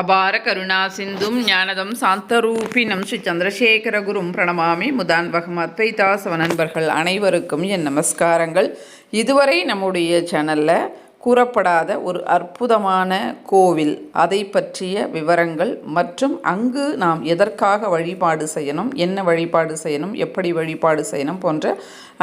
அபார கருணா சிந்தும் ஞானதம் சாந்தரூபினம் ஸ்ரீ சந்திரசேகரகுரும் பிரணமாமி முதான் அத்வைதாசவ நண்பர்கள் அனைவருக்கும் என் நமஸ்காரங்கள். இதுவரை நம்முடைய சேனலில் கூறப்படாத ஒரு அற்புதமான கோவில். அதை பற்றிய விவரங்கள் மற்றும் அங்கு நாம் எதற்காக வழிபாடு செய்யணும் என்ன வழிபாடு செய்யணும் எப்படி வழிபாடு செய்யணும் போன்ற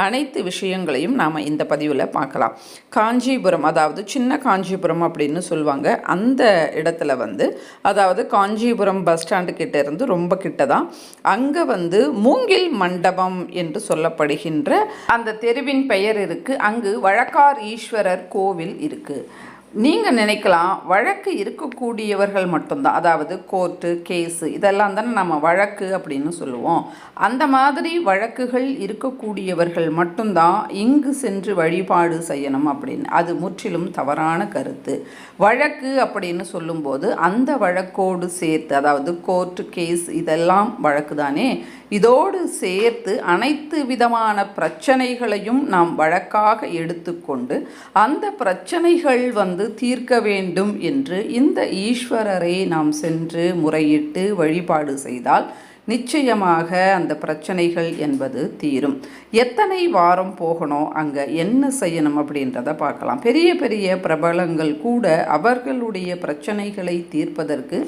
அனைத்து விஷயங்களையும் நாம் இந்த பதிவில் பார்க்கலாம். காஞ்சிபுரம் அதாவது சின்ன காஞ்சிபுரம் அப்படின்னு சொல்லுவாங்க அந்த இடத்துல வந்து அதாவது காஞ்சிபுரம் பஸ் ஸ்டாண்டு கிட்ட இருந்து ரொம்ப கிட்ட தான் அங்கே வந்து மூங்கில் மண்டபம் என்று சொல்லப்படுகின்ற அந்த தெருவின் பெயர் இருக்குது அங்கு வழக்கார் ஈஸ்வரர் கோவில் இருக்குது நீங்கள் நினைக்கலாம் வழக்கு இருக்கக்கூடியவர்கள் மட்டும்தான். அதாவது கோர்ட்டு கேஸு இதெல்லாம் தானே நம்ம வழக்கு அப்படின்னு சொல்லுவோம். அந்த மாதிரி வழக்குகள் இருக்கக்கூடியவர்கள் மட்டும்தான் இங்கு சென்று வழிபாடு செய்யணும் அப்படின்னு. அது முற்றிலும் தவறான கருத்து. வழக்கு அப்படின்னு சொல்லும்போது அந்த வழக்கோடு சேர்த்து அதாவது கோர்ட்டு கேஸ் இதெல்லாம் வழக்கு தானே இதோடு சேர்த்து அனைத்து விதமான பிரச்சனைகளையும் நாம் வழக்காக எடுத்துக்கொண்டு அந்த பிரச்சனைகள் வந்து தீர்க்க வேண்டும் என்று இந்த ஈஸ்வரரை நாம் சென்று முறையிட்டு வழிபாடு செய்தால் நிச்சயமாக அந்த பிரச்சனைகள் என்பது தீரும். எத்தனை வாரம் போகணும்? அங்கே என்ன செய்யணும் அப்படின்றத பார்க்கலாம். பெரிய பெரிய பிரபலங்கள் கூட அவர்களுடைய பிரச்சனைகளை தீர்ப்பதற்கு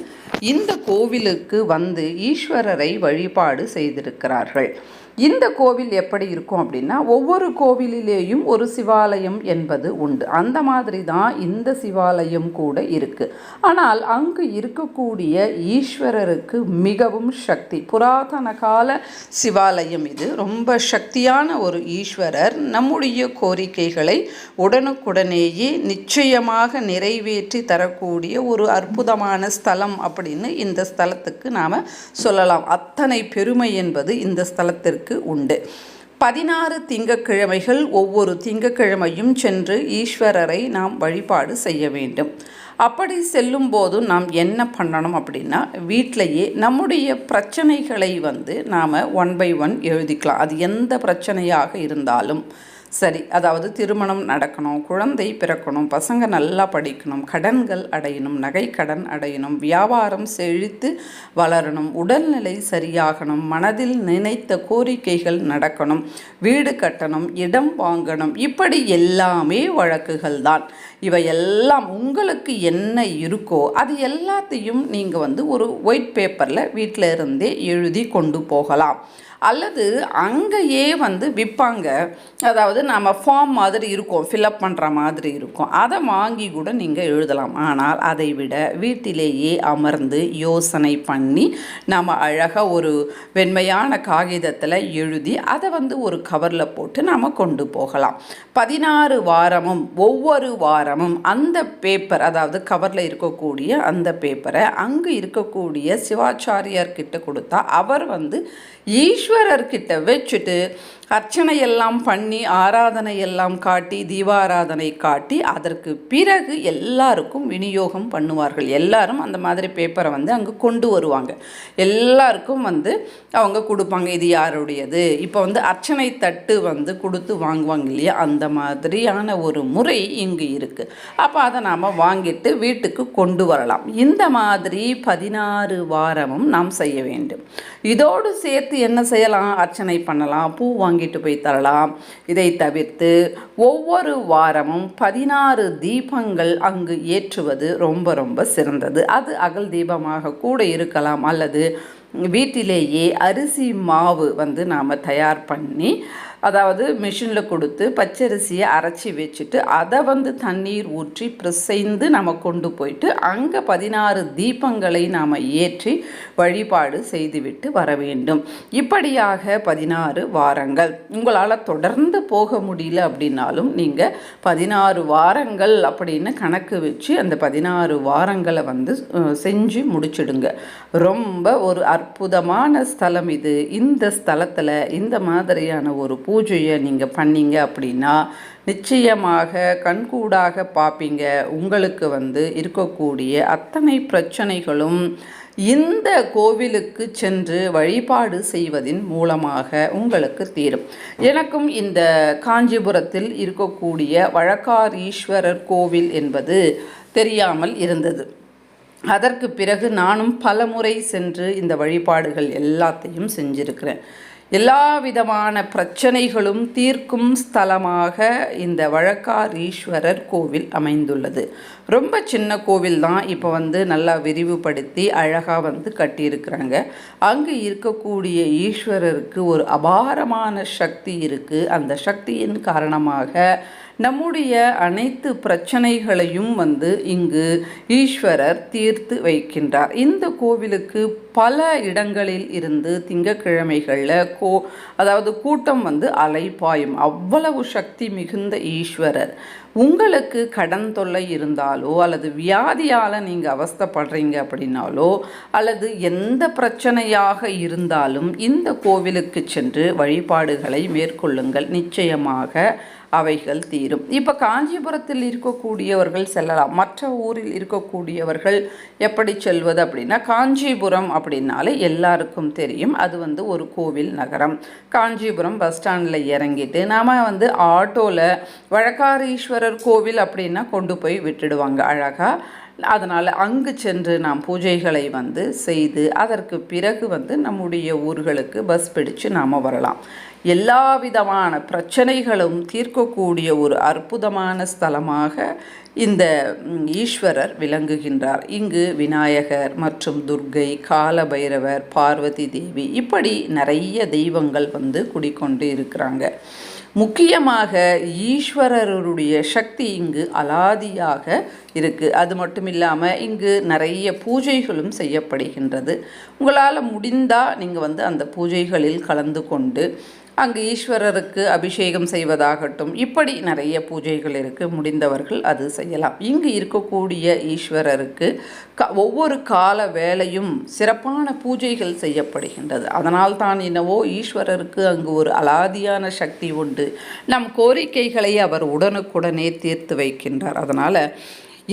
இந்த கோவிலுக்கு வந்து ஈஸ்வரரை வழிபாடு செய்திருக்கிறார்கள். இந்த கோவில் எப்படி இருக்கும் அப்படின்னா ஒவ்வொரு கோவிலிலேயும் ஒரு சிவாலயம் என்பது உண்டு. அந்த மாதிரி தான் இந்த சிவாலயம் கூட இருக்குது ஆனால் அங்கு இருக்கக்கூடிய ஈஸ்வரருக்கு மிகவும் சக்தி. புராதன கால சிவாலயம் இது. ரொம்ப சக்தியான ஒரு ஈஸ்வரர். நம்முடைய கோரிக்கைகளை உடனுக்குடனேயே நிச்சயமாக நிறைவேற்றி தரக்கூடிய ஒரு அற்புதமான ஸ்தலம் அப்படின்னு இந்த ஸ்தலத்துக்கு நாம் சொல்லலாம். அத்தனை பெருமை என்பது இந்த ஸ்தலத்திற்கு பக்தர்களுக்கு உண்டு. பதினாறு திங்கக்கிழமைகள் ஒவ்வொரு திங்கக்கிழமையும் சென்று ஈஸ்வரரை நாம் வழிபாடு செய்ய வேண்டும். அப்படி செல்லும் போது நாம் என்ன பண்ணணும் அப்படின்னா வீட்டிலையே நம்முடைய பிரச்சனைகளை வந்து நாம் ஒன் பை ஒன் எழுதிக்கலாம். அது எந்த பிரச்சனையாக இருந்தாலும் சரி அதாவது திருமணம் நடக்கணும் குழந்தை பிறக்கணும் பசங்க நல்லா படிக்கணும் கடன்கள் அடையணும் நகை கடன் அடையணும் வியாபாரம் செழித்து வளரணும் உடல்நிலை சரியாகணும் மனதில் நினைத்த கோரிக்கைகள் நடக்கணும் வீடு கட்டணும் இடம் வாங்கணும் இப்படி எல்லாமே வழக்குகள் தான். இவையெல்லாம் உங்களுக்கு என்ன இருக்கோ அது எல்லாத்தையும் நீங்கள் வந்து ஒரு ஒயிட் பேப்பரில் வீட்டில் இருந்தே எழுதி கொண்டு போகலாம். அல்லது அங்கேயே வந்து விற்பாங்க. அதாவது நம்ம ஃபார்ம் மாதிரி இருக்கும் ஃபில்அப் பண்ணுற மாதிரி இருக்கும். அதை வாங்கி கூட நீங்கள் எழுதலாம். ஆனால் அதை விட வீட்டிலேயே அமர்ந்து யோசனை பண்ணி நம்ம அழகாக ஒரு வெண்மையான காகிதத்தில் எழுதி அதை வந்து ஒரு கவரில் போட்டு நாம் கொண்டு போகலாம். பதினாறு வாரமும் ஒவ்வொரு வாரமும் அந்த பேப்பர் அதாவது கவரில் இருக்கக்கூடிய அந்த பேப்பரை அங்கே இருக்கக்கூடிய சிவாச்சாரியார்கிட்ட கொடுத்தா அவர் வந்து ஈஸ்வரர்கிட்ட வச்சுட்டு அர்ச்சனை எல்லாம் பண்ணி ஆராதனை எல்லாம் காட்டி தீபாராதனை காட்டி அதற்கு பிறகு எல்லாருக்கும் விநியோகம் பண்ணுவார்கள். எல்லாரும் அந்த மாதிரி பேப்பரை வந்து அங்கே கொண்டு வருவாங்க. எல்லாருக்கும் வந்து அவங்க கொடுப்பாங்க இது யாருடையது? இப்போ வந்து அர்ச்சனை தட்டு வந்து கொடுத்து வாங்குவாங்க இல்லையா? அந்த மாதிரியான ஒரு முறை இங்கு இருக்குது அப்போ அதை நாம் வாங்கிட்டு வீட்டுக்கு கொண்டு வரலாம். இந்த மாதிரி பதினாறு வாரமும் நாம் செய்ய வேண்டும். இதோடு சேர்த்து என்ன செய்யலாம் அர்ச்சனை பண்ணலாம் பூ வாங்கிட்டு போய் தரலாம். இதை தவிர்த்து ஒவ்வொரு வாரமும் பதினாறு தீபங்கள் அங்கு ஏற்றுவது ரொம்ப ரொம்ப சிறந்தது. அது அகல் தீபமாக கூட இருக்கலாம். அல்லது வீட்டிலேயே அரிசி மாவு வந்து நாம் தயார் பண்ணி அதாவது மிஷினில் கொடுத்து பச்சரிசியை அரைச்சி வச்சுட்டு அதை வந்து தண்ணீர் ஊற்றி பிசைந்து நம்ம கொண்டு போயிட்டு அங்கே பதினாறு தீபங்களை நாம் ஏற்றி வழிபாடு செய்துவிட்டு வர வேண்டும். இப்படியாக பதினாறு வாரங்கள். உங்களால் தொடர்ந்து போக முடியல அப்படின்னாலும் நீங்கள் பதினாறு வாரங்கள் அப்படின்னு கணக்கு வச்சு அந்த பதினாறு வாரங்களை வந்து செஞ்சு முடிச்சிடுங்க. ரொம்ப ஒரு அற்புதமான ஸ்தலம் இது. இந்த ஸ்தலத்தில் இந்த மாதிரியான ஒரு பூ பூஜையை நீங்கள் பண்ணீங்க அப்படின்னா நிச்சயமாக கண்கூடாக பார்ப்பீங்க உங்களுக்கு வந்து இருக்கக்கூடிய அத்தனை பிரச்சனைகளும் இந்த கோவிலுக்கு சென்று வழிபாடு செய்வதின் மூலமாக உங்களுக்கு தீரும். எனக்கும் இந்த காஞ்சிபுரத்தில் இருக்கக்கூடிய வழக்காரீஸ்வரர் கோவில் என்பது தெரியாமல் இருந்தது. அதற்கு பிறகு நானும் பலமுறை சென்று இந்த வழிபாடுகள் எல்லாத்தையும் செஞ்சிருக்கிறேன். எல்லா விதமான பிரச்சனைகளும் தீர்க்கும் ஸ்தலமாக இந்த வழக்கார் ஈஸ்வரர் கோவில் அமைந்துள்ளது. ரொம்ப சின்ன கோவில் தான் இப்போ வந்து நல்லா விரிவுபடுத்தி அழகாக வந்து கட்டியிருக்கிறாங்க. அங்கே இருக்கக்கூடிய ஈஸ்வரருக்கு ஒரு அபாரமான சக்தி இருக்குது அந்த சக்தியின் காரணமாக நம்முடைய அனைத்து பிரச்சனைகளையும் வந்து இங்கு ஈஸ்வரர் தீர்த்து வைக்கின்றார். இந்த கோவிலுக்கு பல இடங்களில் இருந்து திங்கக்கிழமைகளில் கோ அதாவது கூட்டம் வந்து அலைப்பாயும் அவ்வளவு சக்தி மிகுந்த ஈஸ்வரர். உங்களுக்கு கடன் தொல்லை இருந்தாலோ அல்லது வியாதியால் நீங்கள் அவஸ்தப்படுறீங்க அப்படின்னாலோ அல்லது எந்த பிரச்சனையாக இருந்தாலும் இந்த கோவிலுக்கு சென்று வழிபாடுகளை மேற்கொள்ளுங்கள். நிச்சயமாக அவைகள் தீரும். இப்போ காஞ்சிபுரத்தில் இருக்கக்கூடியவர்கள் செல்லலாம். மற்ற ஊரில் இருக்கக்கூடியவர்கள் எப்படி செல்வது அப்படின்னா காஞ்சிபுரம் அப்படின்னாலே எல்லாருக்கும் தெரியும். அது வந்து ஒரு கோவில் நகரம். காஞ்சிபுரம் பஸ் ஸ்டாண்டில் இறங்கிட்டு நாம் வந்து ஆட்டோவில் வழக்காரீஸ்வரர் கோவில் அப்படின்னா கொண்டு போய் விட்டுடுவாங்க அழகாக அதனால் அங்கு சென்று நாம் பூஜைகளை வந்து செய்து அதற்கு பிறகு வந்து நம்முடைய ஊர்களுக்கு பஸ் பிடிச்சு நாம் வரலாம். எல்லா விதமான பிரச்சனைகளும் தீர்க்கக்கூடிய ஒரு அற்புதமான ஸ்தலமாக இந்த ஈஸ்வரர் விளங்குகின்றார். இங்கு விநாயகர் மற்றும் துர்கை காலபைரவர் பார்வதி தேவி இப்படி நிறைய தெய்வங்கள் வந்து குடிக்கொண்டு இருக்கிறாங்க. முக்கியமாக ஈஸ்வரருடைய சக்தி இங்கு அலாதியாக இருக்குது அது மட்டும் இல்லாமல் இங்கு நிறைய பூஜைகளும் செய்யப்படுகின்றது. உங்களால் முடிந்தால் நீங்கள் வந்து அந்த பூஜைகளில் கலந்து கொண்டு அங்கு ஈஸ்வரருக்கு அபிஷேகம் செய்வதாகட்டும். இப்படி நிறைய பூஜைகள் இருக்குது முடிந்தவர்கள் அது செய்யலாம். இங்கு இருக்கக்கூடிய ஈஸ்வரருக்கு க ஒவ்வொரு கால வேலையும் சிறப்பான பூஜைகள் செய்யப்படுகின்றது. அதனால் தான் என்னவோ ஈஸ்வரருக்கு அங்கு ஒரு அலாதியான சக்தி உண்டு. நம் கோரிக்கைகளை அவர் உடனுக்குடனே தீர்த்து வைக்கின்றார். அதனால்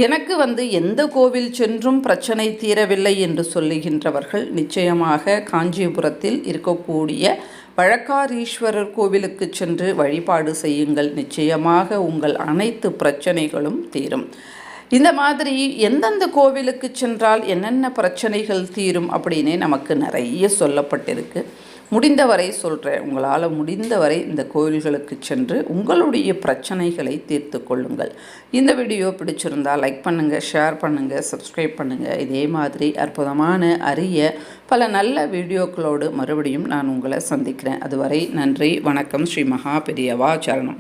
எனக்கு வந்து எந்த கோவில் சென்றும் பிரச்சனை தீரவில்லை என்று சொல்லுகின்றவர்கள் நிச்சயமாக காஞ்சிபுரத்தில் இருக்கக்கூடிய பழக்காரீஸ்வரர் கோவிலுக்கு சென்று வழிபாடு செய்யுங்கள். நிச்சயமாக உங்கள் அனைத்து பிரச்சனைகளும் தீரும். இந்த மாதிரி எந்தெந்த கோவிலுக்கு சென்றால் என்னென்ன பிரச்சனைகள் தீரும் அப்படின்னு நமக்கு நிறைய சொல்லப்பட்டிருக்கு. முடிந்தவரை சொல்கிறேன் உங்களால் முடிந்தவரை இந்த கோயில்களுக்கு சென்று உங்களுடைய பிரச்சனைகளை தீர்த்து கொள்ளுங்கள். இந்த வீடியோ பிடிச்சிருந்தால் லைக் பண்ணுங்கள் ஷேர் பண்ணுங்கள் சப்ஸ்கிரைப் பண்ணுங்கள் இதே மாதிரி அற்புதமான அரிய பல நல்ல வீடியோக்களோடு மறுபடியும் நான் உங்களை சந்திக்கிறேன். அதுவரை நன்றி வணக்கம். ஸ்ரீ மகா பெரியவா சரணம்.